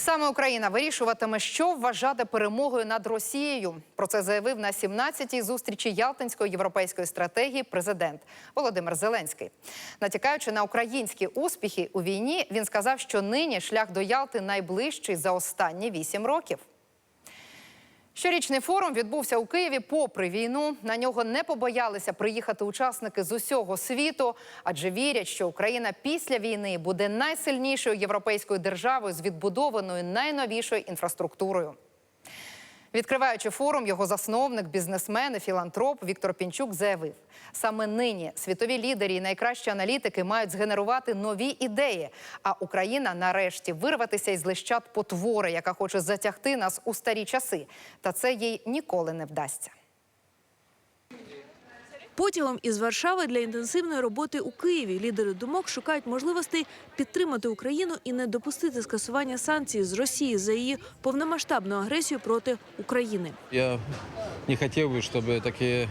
Саме Україна вирішуватиме, що вважати перемогою над Росією. Про це заявив на 17-й зустрічі Ялтинської європейської стратегії президент Володимир Зеленський. Натякаючи на українські успіхи у війні, він сказав, що нині шлях до Ялти найближчий за останні вісім років. Щорічний форум відбувся у Києві попри війну. На нього не побоялися приїхати учасники з усього світу, адже вірять, що Україна після війни буде найсильнішою європейською державою з відбудованою найновішою інфраструктурою. Відкриваючи форум, його засновник, бізнесмен і філантроп Віктор Пінчук заявив: саме нині світові лідери і найкращі аналітики мають згенерувати нові ідеї. А Україна нарешті вирватися із лищат потвори, яка хоче затягти нас у старі часи. Та це їй ніколи не вдасться. Потягом із Варшави для інтенсивної роботи у Києві лідери думок шукають можливостей підтримати Україну і не допустити скасування санкцій з Росії за її повномасштабну агресію проти України. Я не хотел бы, чтобы такие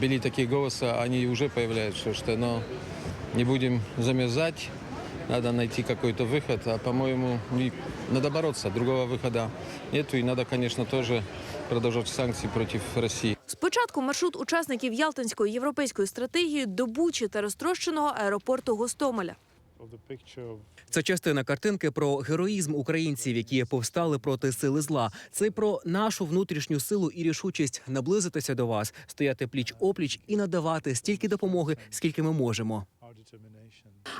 были такие голоса, они уже появляются, что но не будем замерзать, надо найти какой-то выход, а по-моему не- надо бороться, другого выхода нету, и надо, конечно, тоже продолжать санкции против России. Спочатку маршрут учасників Ялтинської європейської стратегії до Бучі та розтрощеного аеропорту Гостомеля. Це частина картинки про героїзм українців, які повстали проти сили зла. Це про нашу внутрішню силу і рішучість наблизитися до вас, стояти пліч опліч і надавати стільки допомоги, скільки ми можемо.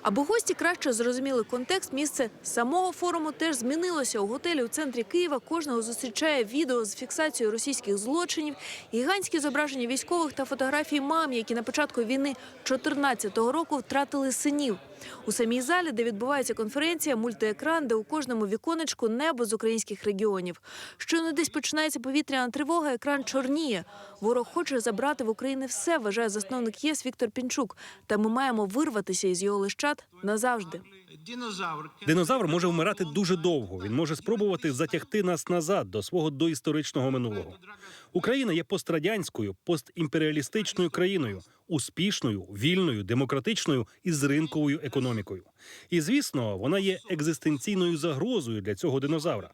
Аби гості краще зрозуміли контекст, місце самого форуму теж змінилося. У готелі у центрі Києва кожного зустрічає відео з фіксацією російських злочинів, гігантські зображення військових та фотографії мам, які на початку війни 2014 року втратили синів. У самій залі, де відбувається конференція, мультиекран, де у кожному віконечку небо з українських регіонів. Щойно десь починається повітряна тривога, екран чорніє. Ворог хоче забрати в Україні все, вважає засновник ЄС Віктор Пінчук. Та ми маємо вирватися із його лищат назавжди. Динозавр може вмирати дуже довго. Він може спробувати затягти нас назад до свого доісторичного минулого. Україна є пострадянською, постімперіалістичною країною, успішною, вільною, демократичною і з ринковою економікою. І звісно, вона є екзистенційною загрозою для цього динозавра.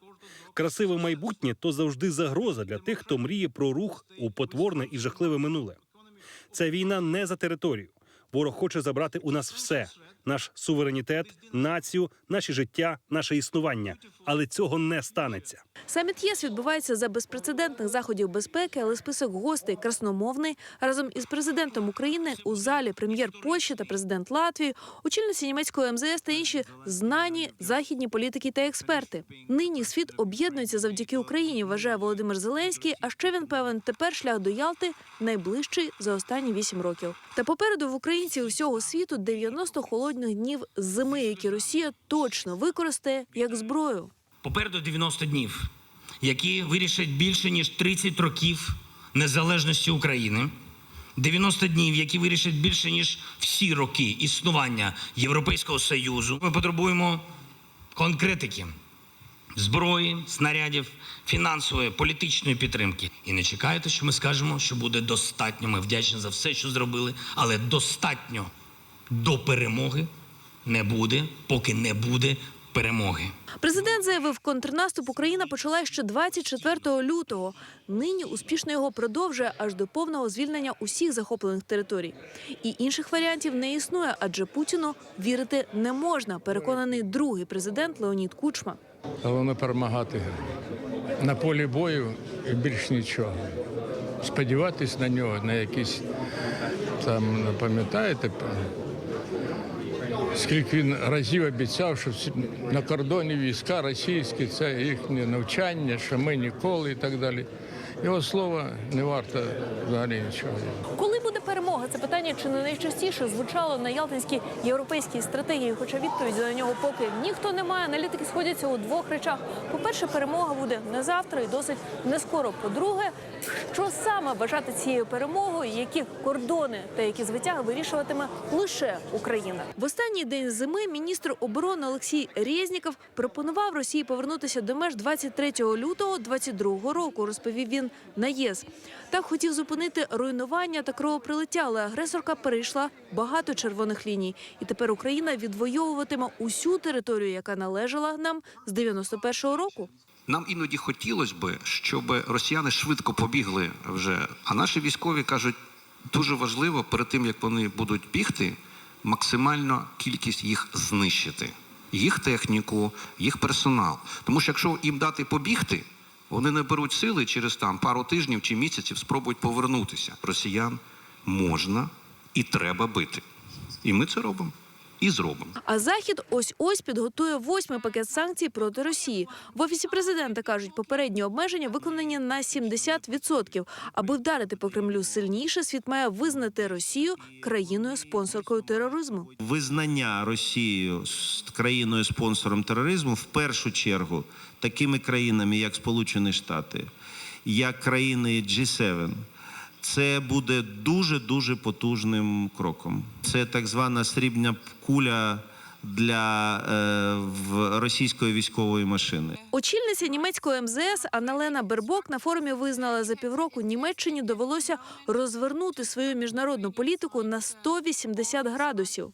Красиве майбутнє то завжди загроза для тих, хто мріє про рух у потворне і жахливе минуле. Ця війна не за територію. Ворог хоче забрати у нас все: наш суверенітет, націю, наші життя, наше існування. Але цього не станеться. Саміт ЄС відбувається за безпрецедентних заходів безпеки, але список гостей красномовний. Разом із президентом України у залі прем'єр Польщі та президент Латвії, очільниці німецької МЗС та інші знані західні політики та експерти. Нині світ об'єднується завдяки Україні, вважає Володимир Зеленський. А ще він певен, тепер шлях до Ялти найближчий за останні вісім років. Та попереду в українців усього світу 90 холодних днів зими, які Росія точно використає як зброю. Попереду 90 днів, які вирішать більше ніж 30 років незалежності України. 90 днів, які вирішать більше ніж всі роки існування Європейського Союзу. Ми потребуємо конкретики, зброї, снарядів, фінансової, політичної підтримки. І не чекайте, що ми скажемо, що буде достатньо. Ми вдячні за все, що зробили, але достатньо до перемоги не буде, поки не буде перемоги. Президент заявив, контрнаступ Україна почала ще 24 лютого. Нині успішно його продовжує аж до повного звільнення усіх захоплених територій. І інших варіантів не існує, адже Путіну вірити не можна. Переконаний другий президент Леонід Кучма. Головне перемагати на полі бою і більш нічого. Сподіватись на нього, на якісь там, пам'ятаєте, скільки він разів обіцяв, що на кордоні війська російські, це їхнє навчання, що ми ніколи і так далі. Його слова не варто взагалі нічого. Коли буде перемога? Це питання чи не найчастіше звучало на Ялтинській європейській стратегії. Хоча відповіді на нього поки ніхто не має. Аналітики сходяться у двох речах. По-перше, перемога буде не завтра і досить не скоро. По-друге, Що саме вважати цією перемогою, які кордони та які звитяги вирішуватиме лише Україна. В останній день зими міністр оборони Олексій Резніков пропонував Росії повернутися до меж 23 лютого 22 року. Розповів він на ЄС. Так хотів зупинити руйнування та кровопролиття, але агресорка перейшла багато червоних ліній, і тепер Україна відвоюватиме усю територію, яка належала нам з 91-го року. Нам іноді хотілося би, щоб росіяни швидко побігли вже. А наші військові кажуть, дуже важливо перед тим, як вони будуть бігти, максимально кількість їх знищити. Їх техніку, їх персонал. Тому що якщо їм дати побігти, вони не беруть сили через там пару тижнів чи місяців спробують повернутися. Росіян можна і треба бити. І ми це робимо. І зробимо. А захід ось ось підготує восьмий пакет санкцій проти Росії. В офісі президента кажуть, попередні обмеження виконані на 70%. Аби вдарити по Кремлю сильніше, світ має визнати Росію країною спонсоркою тероризму. визнання Росією країною спонсором тероризму в першу чергу такими країнами, як Сполучені Штати, як країни G7, це буде дуже дуже потужним кроком. Це так звана срібна куля для е, російської військової машини. Очільниця німецького МЗС Анналена Бербок на форумі визнала, за півроку Німеччині довелося розвернути свою міжнародну політику на 180 градусів.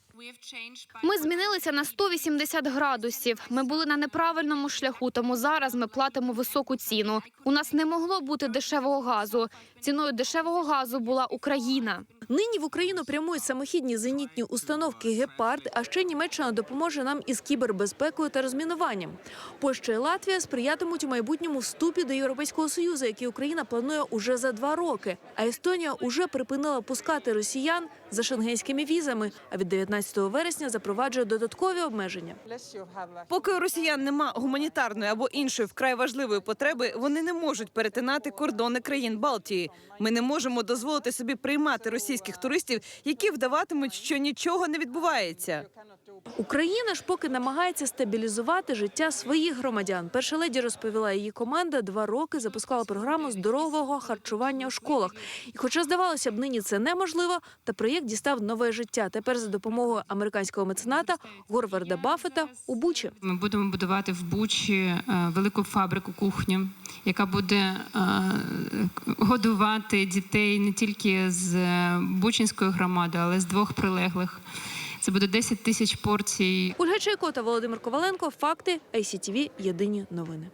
Ми змінилися на 180 градусів. Ми були на неправильному шляху, тому зараз ми платимо високу ціну. У нас не могло бути дешевого газу. Ціною дешевого газу була Україна. Нині в Україну прямують самохідні зенітні установки «Гепард», а ще Німеччина допоможе нам із кібербезпекою та розмінуванням. Польща і Латвія сприятимуть у майбутньому вступі до Європейського Союзу, який Україна планує уже за два роки. А Естонія уже припинила пускати росіян за шенгенськими візами, а від 19 вересня запроваджує додаткові обмеження. Поки у росіян нема гуманітарної або іншої вкрай важливої потреби, вони не можуть перетинати кордони країн Балтії. Ми не можемо дозволити собі приймати російських туристів, які вдаватимуть, що нічого не відбувається. Україна ж поки намагається стабілізувати життя своїх громадян. Перша леді розповіла, її команда два роки запускала програму здорового харчування у школах. І, хоча здавалося б, нині це неможливо, та проєкт дістав нове життя. Тепер за допомогою американського мецената Горварда Баффета у Бучі. Ми будемо будувати в Бучі е, велику фабрику кухню, яка буде е, годувати дітей не тільки з е, Бучинської громади, але з двох прилеглих. Це буде 10 тисяч порцій Ольга Чайко та Володимир Коваленко. Факти ICTV. Єдині новини.